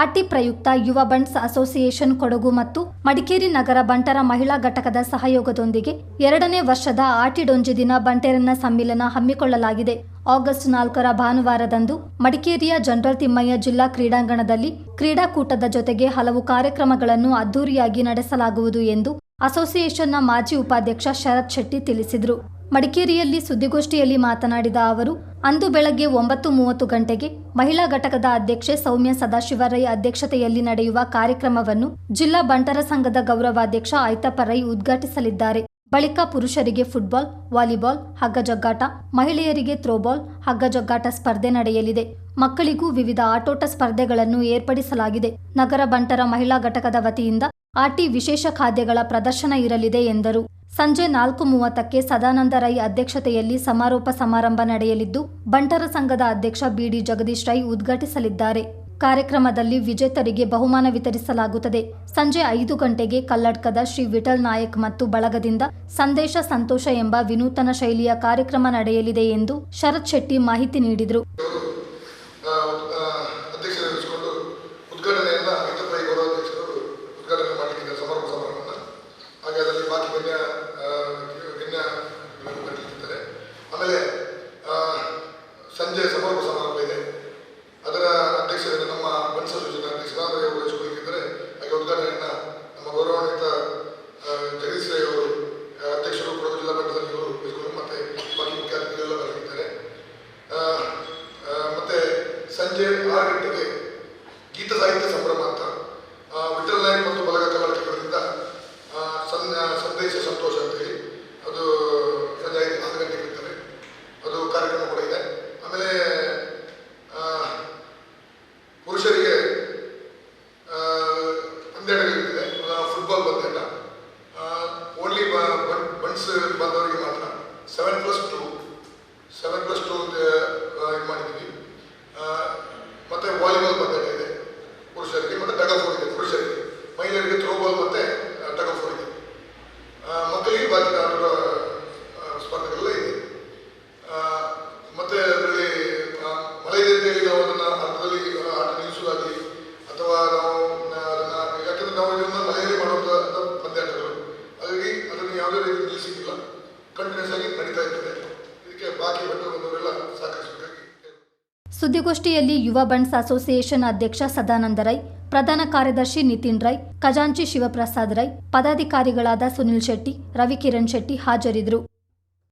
RT ಪ್ರಯುಕ್ತ ಯುವ Bunts association Kodagu ಮತ್ತು ಮಡಿಕೇರಿ ನಗರ ಬಂಟರ ಮಹಿಳಾ ಘಟಕದ ಸಹಯೋಗದೊಂದಿಗೆ ಎರಡನೇ ವರ್ಷದ ಆರ್ಟಿ ಡೊಂಜಿ ದಿನ ಬಂಟೆರನ್ನ ಸಮ್ಮಿಲನ ಹಮ್ಮಿಕೊಳ್ಳಲಾಗಿದೆ. ಆಗಸ್ಟ್ ನಾಲ್ಕರ ಭಾನುವಾರದಂದು ಮಡಿಕೇರಿಯ ಜನರಲ್ ತಿಮ್ಮಯ್ಯ ಜಿಲ್ಲಾ ಕ್ರೀಡಾಂಗಣದಲ್ಲಿ ಕ್ರೀಡಾಕೂಟದ ಜೊತೆಗೆ ಹಲವು ಕಾರ್ಯಕ್ರಮಗಳನ್ನು ಅದ್ದೂರಿಯಾಗಿ ನಡೆಸಲಾಗುವುದು ಎಂದು ಅಸೋಸಿಯೇಷನ್ನ ಮಾಜಿ ಉಪಾಧ್ಯಕ್ಷ ಶರತ್ ಶೆಟ್ಟಿ ತಿಳಿಸಿದರು. ಮಡಿಕೇರಿಯಲ್ಲಿ ಸುದ್ದಿಗೋಷ್ಠಿಯಲ್ಲಿ ಮಾತನಾಡಿದ ಅವರು, ಅಂದು ಬೆಳಗ್ಗೆ ಒಂಬತ್ತು ಮೂವತ್ತು ಗಂಟೆಗೆ ಮಹಿಳಾ ಘಟಕದ ಅಧ್ಯಕ್ಷೆ ಸೌಮ್ಯ ಸದಾಶಿವರೈ ಅಧ್ಯಕ್ಷತೆಯಲ್ಲಿ ನಡೆಯುವ ಕಾರ್ಯಕ್ರಮವನ್ನು ಜಿಲ್ಲಾ ಬಂಟರ ಸಂಘದ ಗೌರವಾಧ್ಯಕ್ಷ ಐತಪ್ಪ ರೈ ಉದ್ಘಾಟಿಸಲಿದ್ದಾರೆ. ಬಳಿಕ ಪುರುಷರಿಗೆ ಫುಟ್ಬಾಲ್, ವಾಲಿಬಾಲ್ ಹಗ್ಗ ಜಗ್ಗಾಟ ಮಹಿಳೆಯರಿಗೆ ಥ್ರೋಬಾಲ್ ಹಗ್ಗ ಜಗ್ಗಾಟ ಸ್ಪರ್ಧೆ ನಡೆಯಲಿದೆ. ಮಕ್ಕಳಿಗೂ ವಿವಿಧ ಆಟೋಟ ಸ್ಪರ್ಧೆಗಳನ್ನು ಏರ್ಪಡಿಸಲಾಗಿದೆ. ನಗರ ಬಂಟರ ಮಹಿಳಾ ಘಟಕದ ವತಿಯಿಂದ ಆಟಿ ವಿಶೇಷ ಖಾದ್ಯಗಳ ಪ್ರದರ್ಶನ ಇರಲಿದೆ ಎಂದರು. ಸಂಜೆ ನಾಲ್ಕು ಮೂವತ್ತಕ್ಕೆ ಸದಾನಂದ ರೈ ಅಧ್ಯಕ್ಷತೆಯಲ್ಲಿ ಸಮಾರೋಪ ಸಮಾರಂಭ ನಡೆಯಲಿದ್ದು, ಬಂಟರ ಸಂಘದ ಅಧ್ಯಕ್ಷ ಬಿಡಿ ಜಗದೀಶ್ ರೈ ಉದ್ಘಾಟಿಸಲಿದ್ದಾರೆ. ಕಾರ್ಯಕ್ರಮದಲ್ಲಿ ವಿಜೇತರಿಗೆ ಬಹುಮಾನ ವಿತರಿಸಲಾಗುತ್ತದೆ. ಸಂಜೆ ಐದು ಗಂಟೆಗೆ ಕಲ್ಲಡ್ಕದ ಶ್ರೀ ವಿಠಲ್ ನಾಯಕ್ ಮತ್ತು ಬಳಗದಿಂದ ಸಂದೇಶ ಸಂತೋಷ ಎಂಬ ವಿನೂತನ ಶೈಲಿಯ ಕಾರ್ಯಕ್ರಮ ನಡೆಯಲಿದೆ ಎಂದು ಶರತ್ ಶೆಟ್ಟಿ ಮಾಹಿತಿ ನೀಡಿದರು ಆ, ಆ, ಅಧ್ಯಕ್ಷರು ವಹಿಸಿಕೊಂಡು ಉದ್ಘಾಟನೆಯನ್ನು ಐತಪ್ಪ ಗೌರವಾಧ್ಯಕ್ಷರು ಉದ್ಘಾಟನೆ ಮಾಡಲಿಕ್ಕಿದ್ದಾರೆ ಸಮಾರಂಭ ಸಮಾರಂಭವನ್ನು ಗಣ್ಯ ಆ, ಗಣ್ಯ ಆಮೇಲೆ ಸಂಜೆ ಸಮಾರೋಪ ಸಮಾರಂಭ ಇದೆ ಅದರ ಅಧ್ಯಕ್ಷರನ್ನು ನಮ್ಮ ಬನ್ಸ ಯೋಜನೆ ಅಧ್ಯಕ್ಷ ರಾಮರೇ ಅವರು ವಹಿಸಿಕೊಳ್ಳಿಕ್ಕಿದ್ದಾರೆ ಹಾಗೆ ಉದ್ಘಾಟನೆಯನ್ನು ನಮ್ಮ ಗೌರವಾನ್ವಿತ ಜಗದೀಶ್ ಅವರು ಅಧ್ಯಕ್ಷರು ಕೊಡಗು ಜಿಲ್ಲಾ ಮಟ್ಟದಲ್ಲಿ ಇವರು ಮತ್ತೆ ಬಾಕಿ ಮುಖ್ಯ ಅತಿಥಿಗಳೆಲ್ಲ ಮತ್ತೆ ಸಂಜೆ ಆರು ಗಂಟೆಗೆ ಗೀತ ಸಾಹಿತ್ಯ Bandori Mata. 7 plus 2. ಸುದ್ದಿಗೋಷ್ಠಿಯಲ್ಲಿ ಯುವ ಬಂಡ್ಸ್ ಅಸೋಸಿಯೇಷನ್ ಅಧ್ಯಕ್ಷ ಸದಾನಂದ ರೈ, ಪ್ರಧಾನ ಕಾರ್ಯದರ್ಶಿ ನಿತಿನ್ ರೈ, ಖಜಾಂಚಿ ಶಿವಪ್ರಸಾದ್ ರೈ, ಪದಾಧಿಕಾರಿಗಳಾದ ಸುನಿಲ್ ಶೆಟ್ಟಿ, ರವಿಕಿರಣ್ ಶೆಟ್ಟಿ ಹಾಜರಿದ್ದರು.